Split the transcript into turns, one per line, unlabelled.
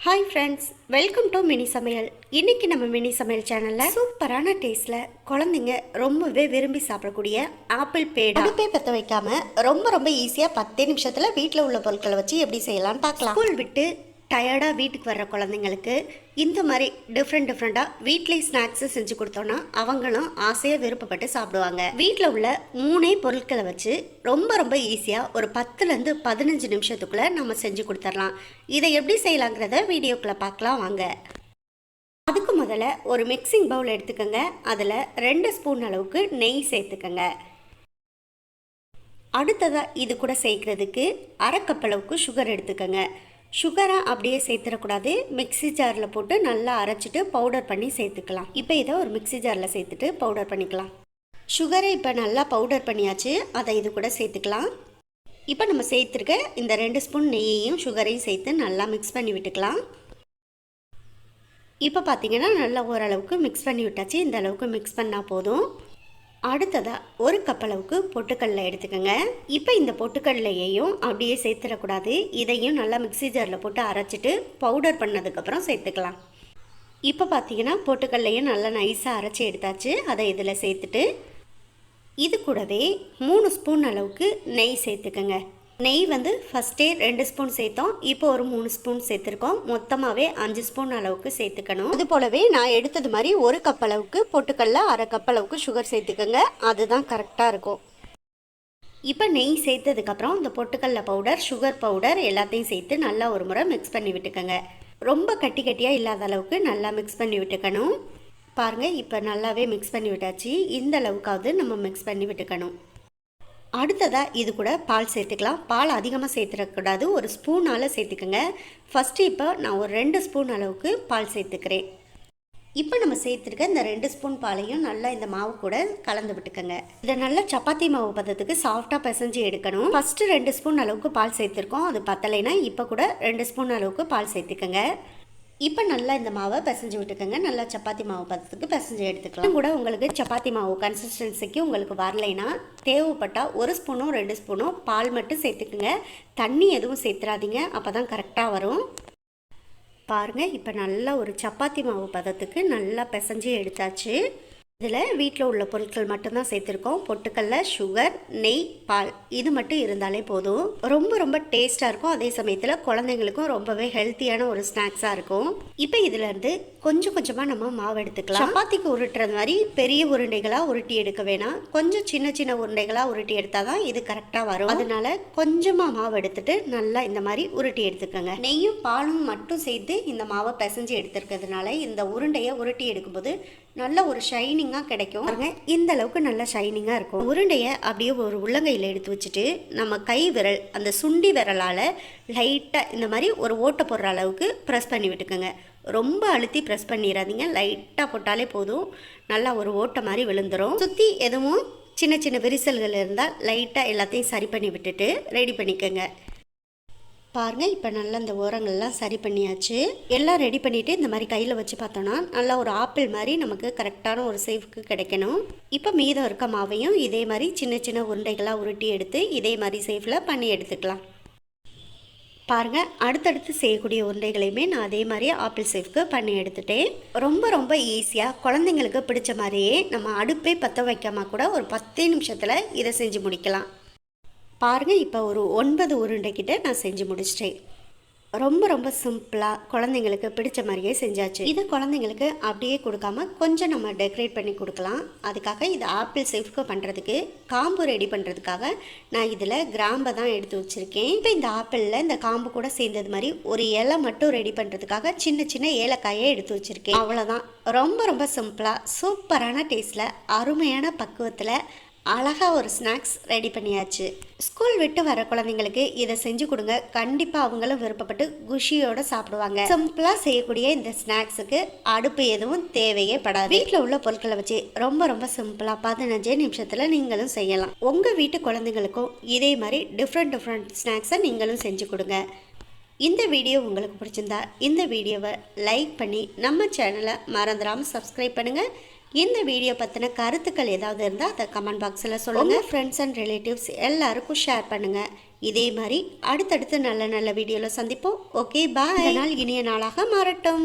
Hi friends welcome to mini சமையல் இன்னைக்கு நம்ம மினி சமையல் சேனலில் சூப்பரான டேஸ்ட்டில் குழந்தைங்க ரொம்பவே விரும்பி சாப்பிடக்கூடிய ஆப்பிள் பேடா அடுப்பே பற்ற வைக்காம ரொம்ப ரொம்ப ஈஸியாக பத்தே நிமிஷத்தில் வீட்டில் உள்ள பொருட்களை வச்சு எப்படி செய்யலாம்னு பார்க்கலாம். ஸ்கூல் விட்டு டயர்டாக வீட்டுக்கு வர்ற குழந்தைங்களுக்கு இந்த மாதிரி டிஃப்ரெண்ட் டிஃப்ரெண்ட்டாக வீட்லேயே ஸ்நாக்ஸு செஞ்சு கொடுத்தோன்னா அவங்களும் ஆசையாக விருப்பப்பட்டு சாப்பிடுவாங்க. வீட்டில் உள்ள மூணே பொருட்களை வச்சு ரொம்ப ரொம்ப ஈஸியாக ஒரு பத்துலேருந்து பதினஞ்சு நிமிஷத்துக்குள்ளே நம்ம செஞ்சு கொடுத்துடலாம். இதை எப்படி செய்யலாங்கிறத வீடியோக்குள்ளே பார்க்கலாம் வாங்க. அதுக்கு முதல்ல ஒரு மிக்சிங் பவுல் எடுத்துக்கோங்க. அதில் ரெண்டு ஸ்பூன் அளவுக்கு நெய் சேர்த்துக்கோங்க. அடுத்ததாக இது கூட சேர்க்குறதுக்கு அரை கப் அளவுக்கு சுகர் எடுத்துக்கோங்க. சுகரை அப்படியே சேர்த்துடக்கூடாது. மிக்ஸி ஜாரில் போட்டு நல்லா அரைச்சிட்டு பவுடர் பண்ணி சேர்த்துக்கலாம். இப்போ இதை ஒரு மிக்ஸி ஜாரில் சேர்த்துட்டு பவுடர் பண்ணிக்கலாம். சுகரை இப்போ நல்லா பவுடர் பண்ணியாச்சு. அதை இது கூட சேர்த்துக்கலாம். இப்போ நம்ம சேர்த்துருக்க இந்த ரெண்டு ஸ்பூன் நெய்யையும் சுகரையும் சேர்த்து நல்லா மிக்ஸ் பண்ணி விட்டுக்கலாம். இப்போ பார்த்தீங்கன்னா நல்லா ஓரளவுக்கு மிக்ஸ் பண்ணி விட்டாச்சு. இந்த அளவுக்கு மிக்ஸ் பண்ணால் போதும். அடுத்ததாக ஒரு கப் அளவுக்கு பொட்டுக்கடலை எடுத்துக்கோங்க. இப்போ இந்த பொட்டுக்கடலையையும் அப்படியே சேர்த்துடக்கூடாது. இதையும் நல்லா மிக்ஸி ஜாரில் போட்டு அரைச்சிட்டு பவுடர் பண்ணதுக்கப்புறம் சேர்த்துக்கலாம். இப்போ பார்த்தீங்கன்னா பொட்டுக்கடலையும் நல்லா நைஸாக அரைச்சி எடுத்தாச்சு. அதை இதில் சேர்த்துட்டு இது கூடவே மூணு ஸ்பூன் அளவுக்கு நெய் சேர்த்துக்கோங்க. நெய் வந்து ஃபஸ்ட்டே ரெண்டு ஸ்பூன் சேர்த்தோம். இப்போ ஒரு மூணு ஸ்பூன் சேர்த்துருக்கோம். மொத்தமாகவே அஞ்சு ஸ்பூன் அளவுக்கு சேர்த்துக்கணும். அது போலவே நான் எடுத்தது மாதிரி ஒரு கப் அளவுக்கு பொட்டுக்கல்ல அரை கப் அளவுக்கு சுகர் சேர்த்துக்கோங்க. அதுதான் கரெக்டாக இருக்கும். இப்போ நெய் சேர்த்ததுக்கப்புறம் இந்த பொட்டுக்கல்ல பவுடர் சுகர் பவுடர் எல்லாத்தையும் சேர்த்து நல்லா ஒரு முறை மிக்ஸ் பண்ணி விட்டுக்கோங்க. ரொம்ப கட்டி கட்டியாக இல்லாத அளவுக்கு நல்லா மிக்ஸ் பண்ணி விட்டுக்கணும். பாருங்கள் இப்போ நல்லாவே மிக்ஸ் பண்ணி விட்டாச்சு. இந்த அளவுக்காவது நம்ம மிக்ஸ் பண்ணி விட்டுக்கணும். அடுத்ததாக இது கூட பால் சேர்த்துக்கலாம். பால் அதிகமாக சேர்த்துடக்கூடாது ஒரு ஸ்பூனால் சேர்த்துக்கோங்க. ஃபஸ்ட்டு இப்போ நான் ஒரு ரெண்டு ஸ்பூன் அளவுக்கு பால் சேர்த்துக்கிறேன். இப்போ நம்ம சேர்த்துருக்க இந்த ரெண்டு ஸ்பூன் பாலையும் நல்லா இந்த மாவு கூட கலந்து விட்டுக்கோங்க. இதை நல்லா சப்பாத்தி மாவு பதத்துக்கு சாஃப்டாக பிசைஞ்சு எடுக்கணும். ஃபஸ்ட்டு ரெண்டு ஸ்பூன் அளவுக்கு பால் சேர்த்துருக்கோம். அது பத்தலைன்னா இப்போ கூட ரெண்டு ஸ்பூன் அளவுக்கு பால் சேர்த்துக்கோங்க. இப்போ நல்லா இந்த மாவை பிசைஞ்சு விட்டுக்கோங்க. நல்லா சப்பாத்தி மாவு பதத்துக்கு பிசைஞ்சு எடுத்துக்கலாம். கூட உங்களுக்கு சப்பாத்தி மாவு கன்சிஸ்டன்சிக்கு உங்களுக்கு வரலைன்னா தேவைப்பட்டால் ஒரு ஸ்பூனும் ரெண்டு ஸ்பூனும் பால் மட்டும் சேர்த்துக்குங்க. தண்ணி எதுவும் சேர்த்துறாதீங்க. அப்போ தான் கரெக்டாக வரும். பாருங்கள் இப்போ நல்லா ஒரு சப்பாத்தி மாவு பதத்துக்கு நல்லா பிசைஞ்சு எடுத்தாச்சு. இதில் வீட்டில் உள்ள பொருட்கள் மட்டும்தான் சேர்த்துருக்கோம். பொட்டுக்கல்ல சுகர் நெய் பால். இது மட்டும் இருந்தாலே போதும். ரொம்ப ரொம்ப டேஸ்ட்டாக இருக்கும். அதே சமயத்தில் குழந்தைங்களுக்கும் ரொம்பவே ஹெல்த்தியான ஒரு ஸ்நாக்ஸாக இருக்கும். இப்போ இதுலேருந்து கொஞ்சம் கொஞ்சமாக நம்ம மாவு எடுத்துக்கலாம். சப்பாத்திக்கு உருட்டுறது மாதிரி பெரிய உருண்டைகளாக உருட்டி எடுக்க வேணாம். கொஞ்சம் சின்ன சின்ன உருண்டைகளாக உருட்டி எடுத்தால் தான் இது கரெக்டாக வரும். அதனால கொஞ்சமாக மாவு எடுத்துட்டு நல்லா இந்த மாதிரி உருட்டி எடுத்துக்கோங்க. நெய்யும் பாலும் மட்டும் சேர்த்து இந்த மாவை பிசைஞ்சு எடுத்துருக்கிறதுனால இந்த உருண்டையை உருட்டி எடுக்கும்போது நல்ல ஒரு ஷைனிங்காக கிடைக்கும். பாருங்க இந்த அளவுக்கு நல்ல ஷைனிங்காக இருக்கும். உருண்டையை அப்படியே ஒரு உள்ளங்கையில் எடுத்து வச்சுட்டு நம்ம கை விரல் அந்த சுண்டி விரலால் லைட்டாக இந்த மாதிரி ஒரு ஓட்டை போடுற அளவுக்கு ப்ரெஸ் பண்ணி விட்டுக்கோங்க. ரொம்ப அழுத்தி ப்ரெஸ் பண்ணிடாதீங்க. லைட்டாக போட்டாலே போதும். நல்லா ஒரு ஓட்டை மாதிரி விழுந்துடும் சுற்றி எதுவும் சின்ன சின்ன விரிசல்கள் இருந்தால் லைட்டாக எல்லாத்தையும் சரி பண்ணி விட்டுட்டு ரெடி பண்ணிக்கோங்க. பாருங்கள் இப்போ நல்லா இந்த ஓரங்கள்லாம் சரி பண்ணியாச்சு. எல்லாம் ரெடி பண்ணிவிட்டு இந்த மாதிரி கையில் வச்சு பார்த்தோன்னா நல்லா ஒரு ஆப்பிள் மாதிரி நமக்கு கரெக்டான ஒரு சேஃப்க்கு கிடைக்கணும். இப்போ மீதம் இருக்க மாவையும் இதே மாதிரி சின்ன சின்ன உருண்டைகளாக உருட்டி எடுத்து இதே மாதிரி சேஃபில் பண்ணி எடுத்துக்கலாம். பாருங்கள் அடுத்தடுத்து செய்யக்கூடிய உருண்டைகளையுமே நான் அதே மாதிரி ஆப்பிள் சேஃப்க்கு பண்ணி எடுத்துட்டேன். ரொம்ப ரொம்ப ஈஸியாக குழந்தைங்களுக்கு பிடிச்ச மாதிரியே நம்ம அடுப்பே பற்ற வைக்காமல் கூட ஒரு பத்தே நிமிஷத்தில் இதை செஞ்சு முடிக்கலாம். பாருங்கள் இப்போ ஒரு ஒன்பது உருண்டைக்கிட்ட நான் செஞ்சு முடிச்சிட்டேன். ரொம்ப ரொம்ப சிம்பிளாக குழந்தைங்களுக்கு பிடிச்ச மாதிரியே செஞ்சாச்சு. இது குழந்தைங்களுக்கு அப்படியே கொடுக்காம கொஞ்சம் நம்ம டெக்கரேட் பண்ணி கொடுக்கலாம். அதுக்காக இது ஆப்பிள் சேஃப்க்கு பண்ணுறதுக்கு காம்பு ரெடி பண்ணுறதுக்காக நான் இதில் கிராம்பை தான் எடுத்து வச்சுருக்கேன். இப்போ இந்த ஆப்பிளில் இந்த காம்பு கூட சேர்ந்தது மாதிரி ஒரு இலை மட்டும் ரெடி பண்ணுறதுக்காக சின்ன சின்ன ஏலக்காயை எடுத்து வச்சுருக்கேன். அவ்வளோதான் ரொம்ப ரொம்ப சிம்பிளாக சூப்பரான டேஸ்ட்டில் அருமையான பக்குவத்தில் அழகாக ஒரு ஸ்நாக்ஸ் ரெடி பண்ணியாச்சு. ஸ்கூல் விட்டு வர குழந்தைங்களுக்கு இதை செஞ்சு கொடுங்க. கண்டிப்பாக அவங்களும் விருப்பப்பட்டு குஷியோடு சாப்பிடுவாங்க. சிம்பிளாக செய்யக்கூடிய இந்த ஸ்நாக்ஸுக்கு அடுப்பு எதுவும் தேவையே படாது. வீட்டில் உள்ள பொருட்களை வச்சு ரொம்ப ரொம்ப சிம்பிளாக பதினஞ்சே நிமிஷத்தில் நீங்களும் செய்யலாம். உங்கள் வீட்டு குழந்தைங்களுக்கும் இதே மாதிரி டிஃப்ரெண்ட் டிஃப்ரெண்ட் ஸ்நாக்ஸை நீங்களும் செஞ்சு கொடுங்க. இந்த வீடியோ உங்களுக்கு பிடிச்சிருந்தா இந்த வீடியோவை லைக் பண்ணி நம்ம சேனலை மறந்துடாமல் சப்ஸ்கிரைப் பண்ணுங்கள் இந்த வீடியோ பற்றின கருத்துக்கள் ஏதாவது இருந்தால் அதை கமெண்ட் பாக்ஸில் சொல்லுங்கள் ஃப்ரெண்ட்ஸ் அண்ட் ரிலேட்டிவ்ஸ் எல்லாருக்கும் ஷேர் பண்ணுங்கள் இதே மாதிரி அடுத்தடுத்து நல்ல நல்ல வீடியோவில் சந்திப்போம். ஓகே பாய் நாள் இனிய நாளாக மாறட்டும்.